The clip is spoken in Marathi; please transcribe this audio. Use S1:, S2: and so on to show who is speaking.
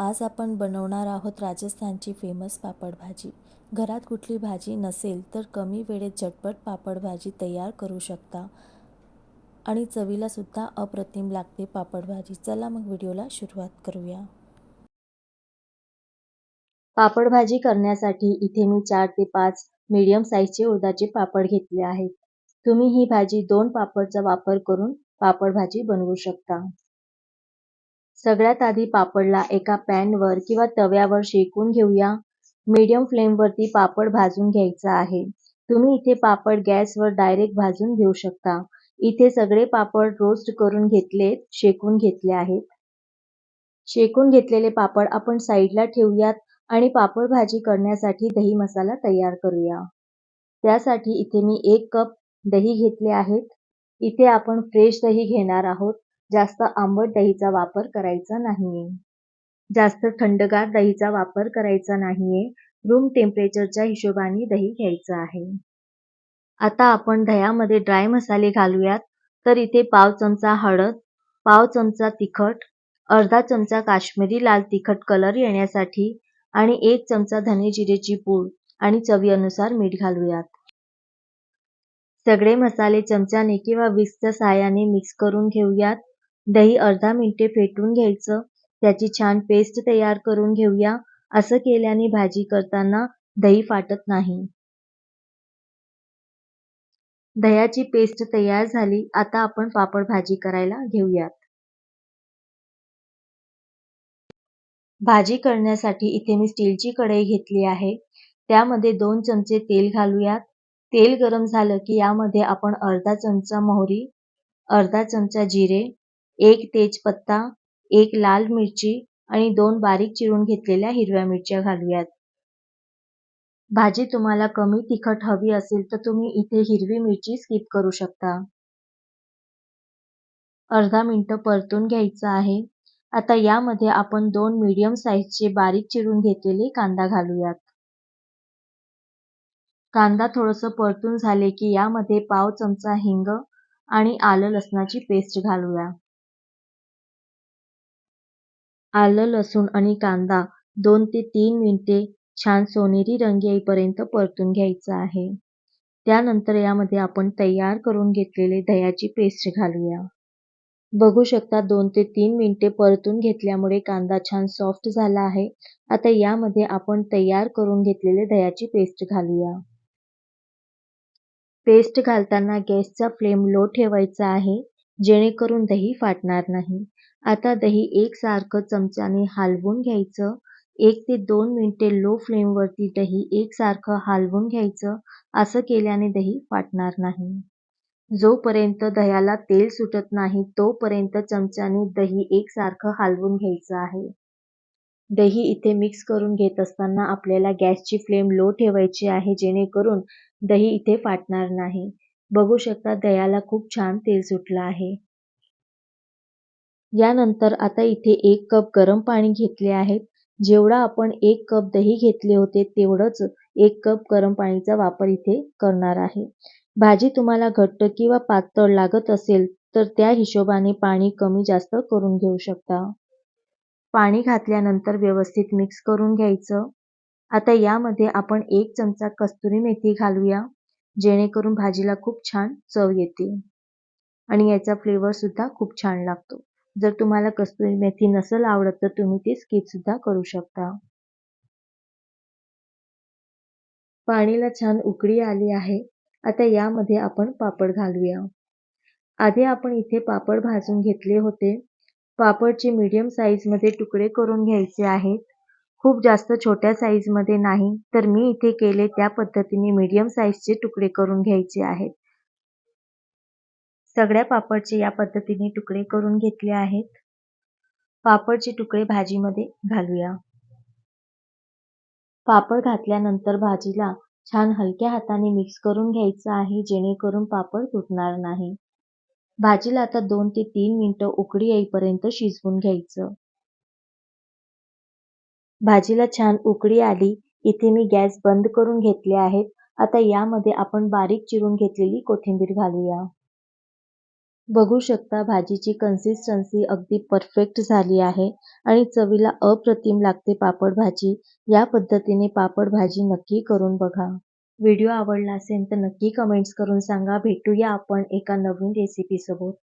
S1: आज आपण बनवणार आहोत राजस्थानची फेमस पापड भाजी. घरात कुठली भाजी नसेल तर कमी वेळेत झटपट पापड भाजी तयार करू शकता. आणि चवीला सुद्धा अप्रतिम लागते पापड भाजी. चला मग व्हिडिओला सुरुवात करूया.
S2: पापड भाजी करण्यासाठी इथे मी चार ते पाच मीडियम साईजचे उडदाचे पापड घेतले आहेत. तुम्ही ही भाजी दोन पापडचा वापर करून पापड भाजी बनवू शकता. सगळ्यात आधी पापडला एका पॅनवर किंवा तव्यावर शेकून घेऊया. मीडियम फ्लेमवरती पापड भाजून घ्यायचा आहे. तुम्ही इथे पापड गॅसवर डायरेक्ट भाजून घेऊ शकता. इथे सगळे पापड रोस्ट करून घेतलेत शेकून घेतले आहेत. शेकून घेतलेले पापड आपण साईडला ठेवूयात आणि पापड भाजी करण्यासाठी दही मसाला तयार करूया. त्यासाठी इथे मी एक कप दही घेतले आहेत. इथे आपण फ्रेश दही घेणार आहोत. जास्त आंबट दहीचा वापर करायचा नाहीये. जास्त थंडगार दहीचा वापर करायचा नाहीये. रूम टेम्परेचरच्या हिशोबाने दही घ्यायचं आहे. आता आपण दह्यामध्ये ड्राय मसाले घालूयात. तर इथे पाव चमचा हळद पाव चमचा तिखट अर्धा चमचा काश्मीरी लाल तिखट कलर येण्यासाठी आणि एक चमचा धने जिरेची पूड आणि चवीनुसार मीठ घालूयात. सगळे मसाले चमच्याने किंवा विस्कच्या सहाय्याने मिक्स करून घेऊयात. दही अर्धा मिनिटे फेटून घ्यायचं. त्याची छान पेस्ट तयार करून घेऊया. असं केल्याने भाजी करताना दही फाटत नाही. दह्याची पेस्ट तयार झाली. आता आपण पापड भाजी करायला घेऊयात. भाजी करण्यासाठी इथे मी स्टीलची कढई घेतली आहे. त्यामध्ये दोन चमचे तेल घालूयात. तेल गरम झालं की यामध्ये आपण अर्धा चमचा मोहरी अर्धा चमचा जिरे एक तेजपत्ता एक लाल मिरची आणि दोन बारीक चिरून घेतलेल्या हिरव्या मिरच्या घालूयात. भाजी तुम्हाला कमी तिखट हवी असेल तर तुम्ही इथे हिरवी मिरची स्किप करू शकता. अर्धा मिनटं परतून घ्यायचं आहे. आता यामध्ये आपण दोन मीडियम साईजचे बारीक चिरून घेतलेले कांदा घालूयात. कांदा थोडस परतून झाले की यामध्ये पाव चमचा हिंग आणि आलं लसणाची पेस्ट घालूया. आलं लसूण आणि कांदा दोन ते तीन मिनिटे छान सोनेरी रंग येईपर्यंत परतून घ्यायचं आहे. त्यानंतर यामध्ये आपण तयार करून घेतलेले दह्याची पेस्ट घालूया. बघू शकता दोन ते तीन मिनिटे परतून घेतल्यामुळे कांदा छान सॉफ्ट झाला आहे. आता यामध्ये आपण तयार करून घेतलेले दह्याची पेस्ट घालूया. पेस्ट घालताना गॅसचा फ्लेम लो ठेवायचा आहे. जेणेकरून दही फाटणार नाही. आता दही एकसारखं चमच्याने हलवून घ्यायचं. एक ते दोन मिनिटे लो फ्लेमवरती दही एकसारखं हलवून घ्यायचं. असं केल्याने दही फाटणार नाही. जोपर्यंत दह्याला तेल सुटत नाही तोपर्यंत चमच्याने दही एकसारखं हलवून घ्यायचं आहे. दही इथे मिक्स करून घेत असताना आपल्याला गॅसची फ्लेम लो ठेवायची आहे जेणेकरून दही इथे फाटणार नाही. बघू शकता दह्याला खूप छान तेल सुटलं आहे. यानंतर आता इथे एक कप गरम पाणी घेतले आहे. जेवढा आपण एक कप दही घेतले होते तेवढंच एक कप गरम पाणीचा वापर इथे करणार आहे. भाजी तुम्हाला घट्ट किंवा पातळ लागत असेल तर त्या हिशोबाने पाणी कमी जास्त करून घेऊ शकता. पाणी घातल्यानंतर व्यवस्थित मिक्स करून घ्यायचं. आता यामध्ये आपण एक चमचा कस्तुरी मेथी घालूया. जेणेकरून भाजीला खूप छान चव येते. आणि याचा फ्लेवर सुद्धा खूप छान लागतो. जर तुम्हाला कस्तुरी मेथी नसेल आवडत तर तुम्ही ती स्किप सुद्धा करू शकता. पाणीला छान उकळी आली आहे. आता यामध्ये आपण पापड घालूया. आधी आपण इथे पापड भाजून घेतले होते. पापडचे मीडियम साईजमध्ये तुकडे करून घ्यायचे आहेत. खूप जास्त छोट्या साईजमध्ये नाही तर मी इथे केले त्या पद्धतीने मीडियम साईजचे तुकडे करून घ्यायचे आहेत. सगळ्या पापडचे या पद्धतीने तुकडे करून घेतले आहेत. पापडचे तुकडे भाजीमध्ये घालूया. पापड घातल्यानंतर भाजीला छान हलक्या हाताने मिक्स करून घ्यायचं आहे जेणेकरून पापड तुटणार नाही. भाजीला आता दोन ते तीन मिनिटं उकडी येईपर्यंत शिजवून घ्यायचं. भाजीला छान उकडी आली इथे मी गॅस बंद करून घेतले आहेत. आता यामध्ये आपण बारीक चिरून घेतलेली कोथिंबीर घालूया. बघू शकता भाजीची कन्सिस्टन्सी अगदी परफेक्ट झाली आहे आणि चवीला अप्रतिम लागते पापड भाजी. या पद्धतीने पापड भाजी नक्की करून बघा. व्हिडिओ आवडला असेल तर नक्की कमेंट्स करून सांगा. भेटूया आपण एका नवीन रेसिपीसोबत